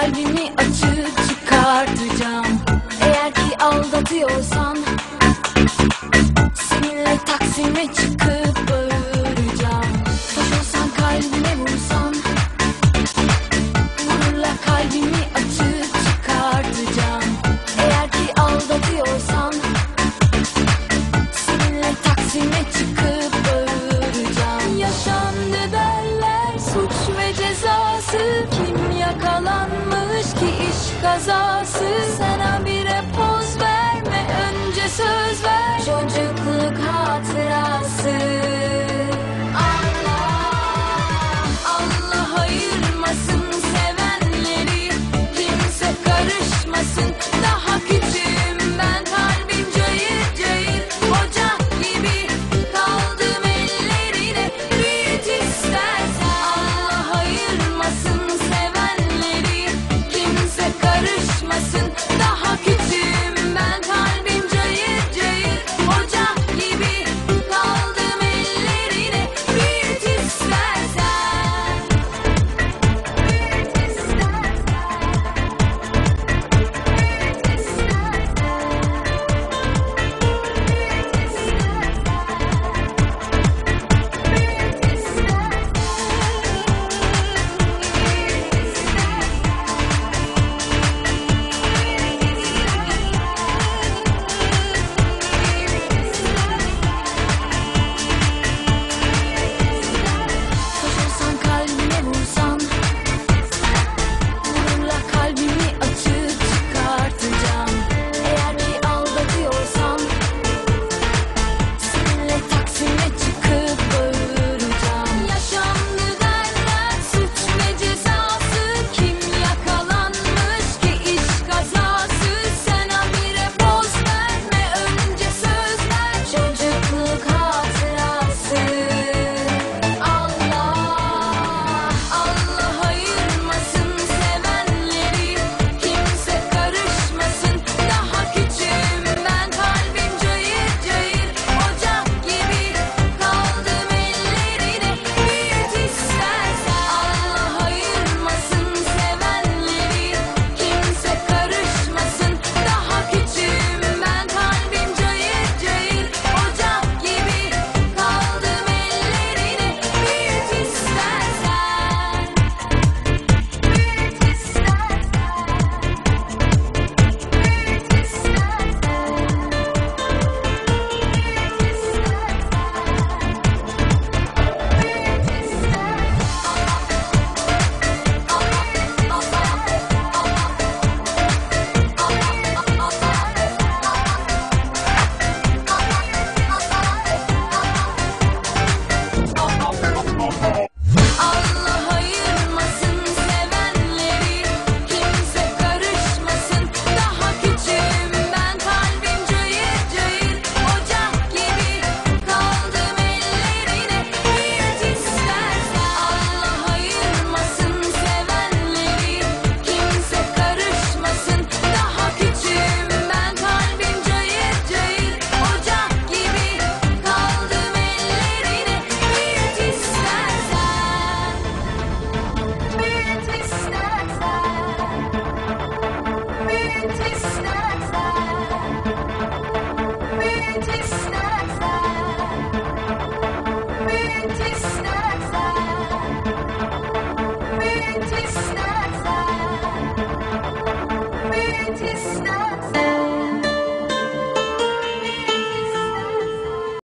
kalbimi açıp çıkartacağım. Eğer ki aldatıyorsan Seninle Taksim'e çıkıp bağıracağım. Taş olsan kalbime vursan Nurla kalbimi açıp çıkartacağım. Eğer ki aldatıyorsan Seninle Taksim'e çıkıp bağıracağım. Yaşandı derler suç ve cezası Kim iş kazası Sen habire poz verme önce söz ver. Çocukluk hatırası